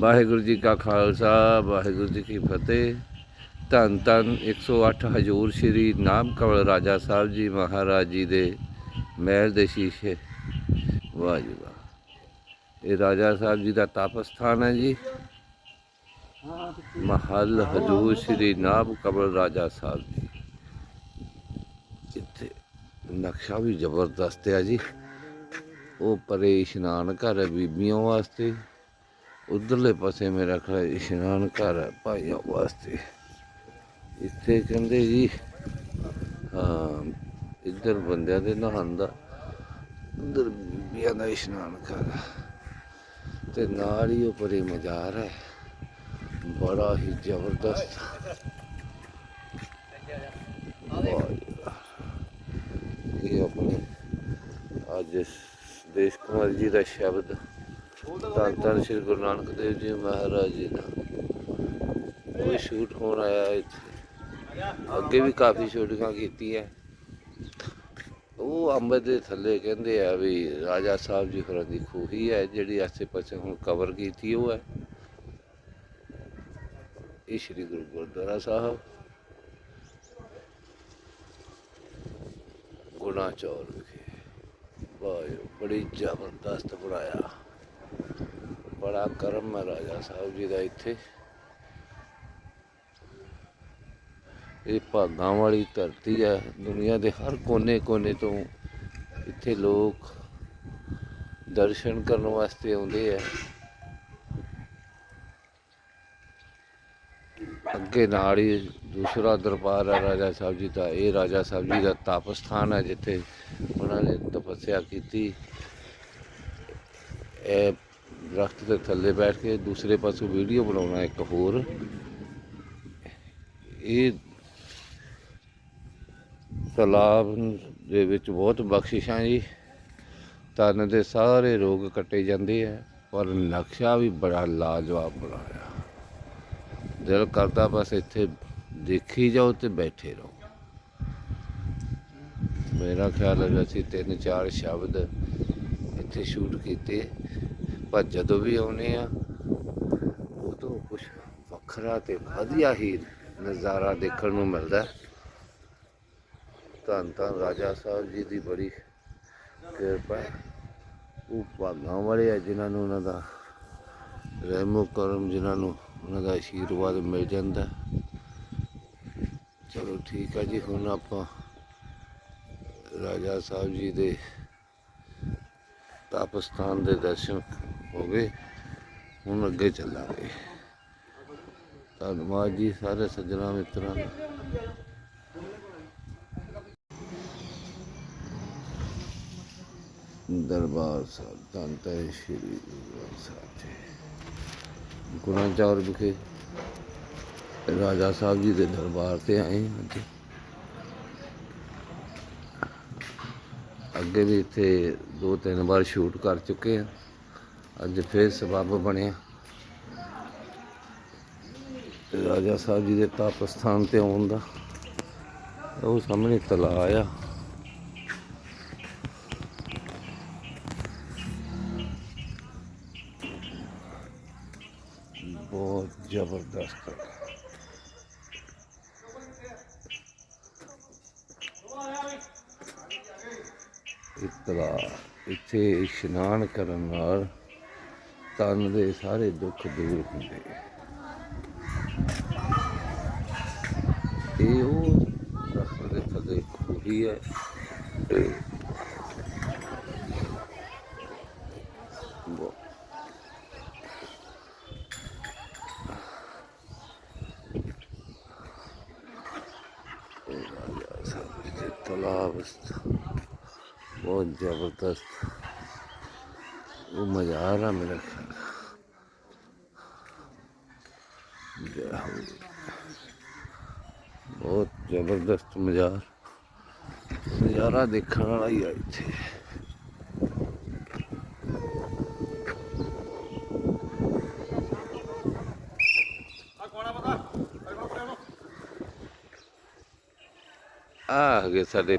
ਵਾਹਿਗੁਰੂ ਜੀ ਕਾ ਖਾਲਸਾ, ਵਾਹਿਗੁਰੂ ਜੀ ਕੀ ਫਤਿਹ। ਧੰਨ ਧੰਨ 108 ਹਜੂਰ ਸ਼੍ਰੀ ਨਾਮ ਕਵਲ ਰਾਜਾ ਸਾਹਿਬ ਜੀ ਮਹਾਰਾਜ ਜੀ ਦੇ ਮਹਿਲ ਦੇ ਸ਼ੀਸ਼ੇ। ਵਾਹ ਜੀ ਵਾਹ ਇਹ ਰਾਜਾ ਸਾਹਿਬ ਜੀ ਦਾ ਤਪ ਸਥਾਨ ਹੈ ਜੀ। ਮਹਲ ਹਜੂਰ ਸ਼੍ਰੀ ਨਾਮ ਕਵਲ ਰਾਜਾ ਸਾਹਿਬ ਜੀ। ਇੱਥੇ ਨਕਸ਼ਾ ਵੀ ਜ਼ਬਰਦਸਤ ਹੈ ਜੀ। ਉਹ ਪਰੇ ਇਸ਼ਨਾਨ ਘਰ ਬੀਬੀਆਂ ਵਾਸਤੇ। ਉਧਰਲੇ ਪਾਸੇ ਮੇਰਾ ਖੜਾ ਇਸ਼ਨਾਨ ਘਰ ਹੈ ਭਾਈਆਂ ਵਾਸਤੇ। ਇੱਥੇ ਕਹਿੰਦੇ ਜੀ, ਹਾਂ, ਇੱਧਰ ਬੰਦਿਆਂ ਦੇ ਨਹਾਉਣ ਦਾ, ਉਧਰ ਬੀਬੀਆਂ ਦਾ ਇਸ਼ਨਾਨ ਘਰ ਤੇ ਨਾਲ ਹੀ ਉਹ ਪਰੇ ਮਜ਼ਾਰ ਹੈ। ਬੜਾ ਹੀ ਜ਼ਬਰਦਸਤ। ਇਹ ਆਪਣੇ ਅੱਜ ਦੇਸ਼ ਕੁਮਾਰ ਜੀ ਦਾ ਸ਼ਬਦ। ਧੰਨ ਧੰਨ ਸ੍ਰੀ ਗੁਰੂ ਨਾਨਕ ਦੇਵ ਜੀ ਮਹਾਰਾਜ ਜੀ ਦਾ। ਕੋਈ ਸ਼ੂਟ ਹੋਣ ਆਇਆ ਇੱਥੇ। ਅੱਗੇ ਵੀ ਕਾਫੀ ਸ਼ੂਟਿੰਗਾਂ ਕੀਤੀਆਂ ਉਹ ਅੰਬ ਦੇ ਥੱਲੇ ਕਹਿੰਦੇ ਆ ਵੀ ਰਾਜਾ ਸਾਹਿਬ ਜੀ ਹੋਰਾਂ ਦੀ ਖੂਹੀ ਹੈ, ਜਿਹੜੀ ਆਸੇ ਪਾਸੇ ਹੁਣ ਕਵਰ ਕੀਤੀ ਉਹ ਹੈ। ਇਹ ਸ੍ਰੀ ਗੁਰੂ ਗੁਰਦੁਆਰਾ ਸਾਹਿਬ। ਗੁਣਾ ਚੌਰ ਵਿਖੇ। ਵਾਹਿਗੁਰੂ, ਬੜੀ ਜ਼ਬਰਦਸਤ ਬਣਾਇਆ। ਬੜਾ ਕਰਮ ਹੈ ਰਾਜਾ ਸਾਹਿਬ ਜੀ ਦਾ ਇੱਥੇ। ਇਹ ਭਾਗਾਂ ਵਾਲੀ ਧਰਤੀ ਹੈ, ਦੁਨੀਆ ਦੇ ਹਰ ਕੋਨੇ-ਕੋਨੇ ਤੋਂ ਇੱਥੇ ਲੋਕ ਦਰਸ਼ਨ ਕਰਨ ਵਾਸਤੇ ਆਉਂਦੇ ਆ। ਅੱਗੇ ਨਾਲ ਹੀ ਦੂਸਰਾ ਦਰਬਾਰ ਹੈ ਰਾਜਾ ਸਾਹਿਬ ਜੀ ਦਾ। ਇਹ ਰਾਜਾ ਸਾਹਿਬ ਜੀ ਦਾ ਤਪ ਸਥਾਨ ਹੈ, ਜਿੱਥੇ ਉਹਨਾਂ ਨੇ ਤਪੱਸਿਆ ਕੀਤੀ। ਇਹ ਦਰਖਤ ਦੇ ਥੱਲੇ ਬੈਠ ਕੇ ਦੂਸਰੇ ਪਾਸੋਂ ਵੀਡੀਓ ਬਣਾਉਣਾ ਇੱਕ ਹੋਰ। ਇਹ ਤਲਾਬ ਦੇ ਵਿੱਚ ਬਹੁਤ ਬਖਸ਼ਿਸ਼ਾਂ ਜੀ। ਤਨ ਦੇ ਸਾਰੇ ਰੋਗ ਕੱਟੇ ਜਾਂਦੇ ਆ, ਪਰ ਨਕਸ਼ਾ ਵੀ ਬੜਾ ਲਾਜਵਾਬ ਬਣਾਇਆ। ਦਿਲ ਕਰਦਾ ਬਸ ਇੱਥੇ ਦੇਖੀ ਜਾਓ ਤੇ ਬੈਠੇ ਰਹੋ। ਮੇਰਾ ਖਿਆਲ ਹੈ ਅਸੀਂ ਤਿੰਨ ਚਾਰ ਸ਼ਬਦ ਇੱਥੇ ਸ਼ੂਟ ਕੀਤੇ ਪਰ ਜਦੋਂ ਵੀ ਆਉਨੇ ਆ, ਉਦੋਂ ਕੁਝ ਵੱਖਰਾ ਤੇ ਵਧੀਆ ਹੀ ਨਜ਼ਾਰਾ ਦੇਖਣ ਨੂੰ ਮਿਲਦਾ ਹੈ। ਧੰਨ ਧੰਨ ਰਾਜਾ ਸਾਹਿਬ ਜੀ ਦੀ ਬੜੀ ਕਿਰਪਾ ਹੈ। ਉਹ ਭਾਗਾਂ ਵਾਲੇ ਆ ਜਿਨ੍ਹਾਂ ਨੂੰ ਉਹਨਾਂ ਦਾ ਰਹਿਮੋ ਕਰਮ, ਜਿਨ੍ਹਾਂ ਨੂੰ ਉਹਨਾਂ ਦਾ ਆਸ਼ੀਰਵਾਦ ਮਿਲ ਜਾਂਦਾ ਚਲੋ ਠੀਕ ਆ ਜੀ, ਹੁਣ ਆਪਾਂ ਰਾਜਾ ਸਾਹਿਬ ਜੀ ਦੇ ਤਪ ਸਥਾਨ ਦੇ ਦਰਸ਼ਨ ਹੋ ਗਏ। ਹੁਣ ਅੱਗੇ ਚੱਲਾਂਗੇ। ਧੰਨਵਾਦ ਜੀ ਸਾਰੇ ਸੱਜਣਾ ਮਿੱਤਰਾਂ ਦਾ। ਦਰਬਾਰ ਸਾਹਿਬ, ਧੰਨ ਧੰਨ ਸ਼੍ਰੀ ਗੁਰੂ ਸਾਹਿਬ ਜੀ। ਗੁਰਾਂ ਚੌਰ ਵਿਖੇ ਰਾਜਾ ਸਾਹਿਬ ਜੀ ਦੇ ਦਰਬਾਰ ਤੇ ਆਏ ਹਾਂ ਅੱਜ। ਅੱਗੇ ਵੀ ਇੱਥੇ ਦੋ ਤਿੰਨ ਵਾਰ ਸ਼ੂਟ ਕਰ ਚੁੱਕੇ ਆ। ਅੱਜ ਫੇਰ ਸਬੱਬ ਬਣਿਆ ਰਾਜਾ ਸਾਹਿਬ ਜੀ ਦੇ ਤਪ ਸਥਾਨ ਤੇ ਆਉਣ ਦਾ ਉਹ ਸਾਹਮਣੇ ਤਲਾਅ ਆ। ਬਹੁਤ ਜ਼ਬਰਦਸਤ। ਇਤਲਾ ਇੱਥੇ ਇਸ਼ਨਾਨ ਕਰਨ ਨਾਲ ਤਨ ਦੇ ਸਾਰੇ ਦੁੱਖ ਦੂਰ ਹੁੰਦੇ ਇਹ ਉਹ ਦਰਖਤ ਦੇ ਥੱਲੇ ਖੂਹੀ ਹੈ ਤਲਾਬ ਸਥ- ਬਹੁਤ ਜ਼ਬਰਦਸਤ। ਉਹ ਮਜ਼ਾ ਆ ਰਿਹਾ ਮੇਰਾ ਖਿਆਲ। ਜੈ ਹੋ। ਬਹੁਤ ਜ਼ਬਰਦਸਤ ਮਜ਼ਾਰ ਨਜ਼ਾਰਾ ਦੇਖਣ ਵਾਲਾ ਹੀ ਆ ਆ ਗਏ ਸਾਡੇ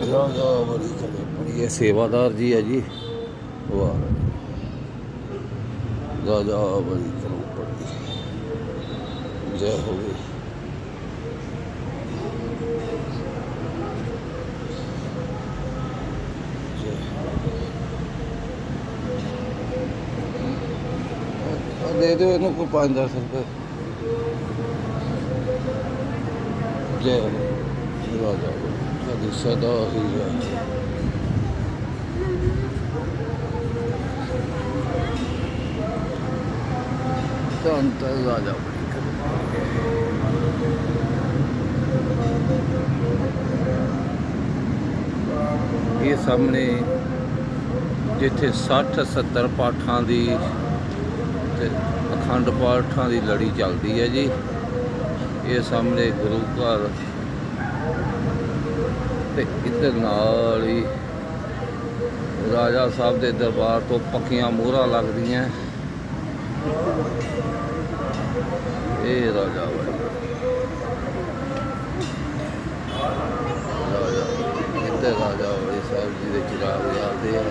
ਰਾਜਾ ਬਲੀ ਕਰੇ ਪੜੀ ਇਹ ਸੇਵਾਦਾਰ ਜੀ ਹੈ ਜੀ। ਵਾਹ। ਰਾਜਾ ਬਲੀ ਕਰੋ ਪੜੀ ਜੈ ਹੋਵੇ ਦੇ ਦਿਓ ਇਹਨੂੰ ਕੋਈ 5-10 ਰੁਪਏ। ਜੈ ਹੋ ਰਾਜਾ ਕਦੀ ਸਦਾ ਹੀ ਜੈ ਤਾਂ ਇਹ ਸਾਹਮਣੇ ਜਿੱਥੇ 60 70 ਪਾਠਾਂ ਦੀ ਤੇ ਅਖੰਡ ਪਾਠਾਂ ਦੀ ਲੜੀ ਚੱਲਦੀ ਹੈ ਜੀ। ਇਹ ਸਾਹਮਣੇ ਗੁਰੂ ਘਰ ਤੇ ਇੱਧਰ ਨਾਲ ਹੀ ਰਾਜਾ ਸਾਹਿਬ ਦੇ ਦਰਬਾਰ ਤੋਂ ਪੱਕੀਆਂ ਮੋਹਰਾਂ ਲੱਗਦੀਆਂ। ਇਹ ਰਾਜਾ ਵਾਲੀ ਰਾਜਾ ਇੱਥੇ ਰਾਜਾ ਵਾਲੀ ਸਾਹਿਬ ਜੀ ਦੇ ਚਿਰਾਗ ਜਲਦੇ ਆ।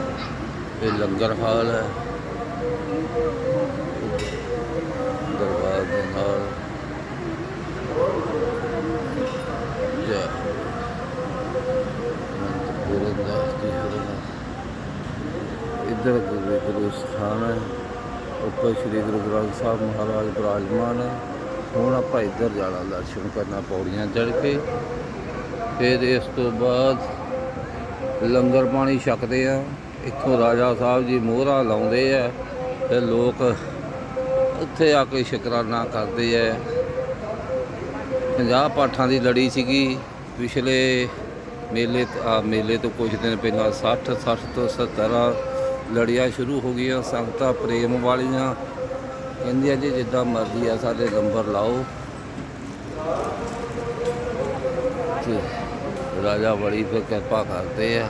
ਇਹ ਲੰਗਰ ਹਾਲ ਹੈ ਦਰਬਾਰ ਦੇ ਨਾਲ ਜੈ ਪੂਰਨ ਦਾਸ ਜੀ ਹਰਨਾ ਇੱਧਰ ਗੁਰੂ ਗੁਰੂ ਸਥਾਨ ਹੈ ਉੱਪਰ ਸ੍ਰੀ ਗੁਰੂ ਗ੍ਰੰਥ ਸਾਹਿਬ ਮਹਾਰਾਜ ਬਿਰਾਜਮਾਨ ਹੈ। ਹੁਣ ਆਪਾਂ ਇੱਧਰ ਜਾਣਾ, ਦਰਸ਼ਨ ਕਰਨਾ ਪੌੜੀਆਂ ਚੜ੍ਹ ਕੇ। ਫਿਰ ਇਸ ਤੋਂ ਬਾਅਦ ਲੰਗਰ ਪਾਣੀ ਛਕਦੇ ਆ ਇੱਥੋਂ ਰਾਜਾ ਸਾਹਿਬ ਜੀ ਮੋਹਰਾ ਲਾਉਂਦੇ ਆ ਤੇ ਲੋਕ ਉੱਥੇ ਆ ਕੇ ਸ਼ੁਕਰਾਨਾ ਕਰਦੇ ਆ। 50 ਪਾਠਾਂ ਦੀ ਲੜੀ ਸੀਗੀ। ਪਿਛਲੇ ਮੇਲੇ ਆ ਮੇਲੇ ਤੋਂ ਕੁਝ ਦਿਨ ਪਹਿਲਾਂ 60 60 ਤੋਂ 70 ਲੜੀਆਂ ਸ਼ੁਰੂ ਹੋ ਗਈਆਂ, ਸੰਗਤਾਂ ਪ੍ਰੇਮ ਵਾਲੀਆਂ। ਕਹਿੰਦੀਆਂ ਜੀ, ਜਿੱਦਾਂ ਮਰਜ਼ੀ ਆ, ਸਾਡੇ ਨੰਬਰ ਲਾਓ। ਤੇ ਰਾਜਾ ਬੜੀ ਫਿਰ ਕਿਰਪਾ ਕਰਦੇ ਆ।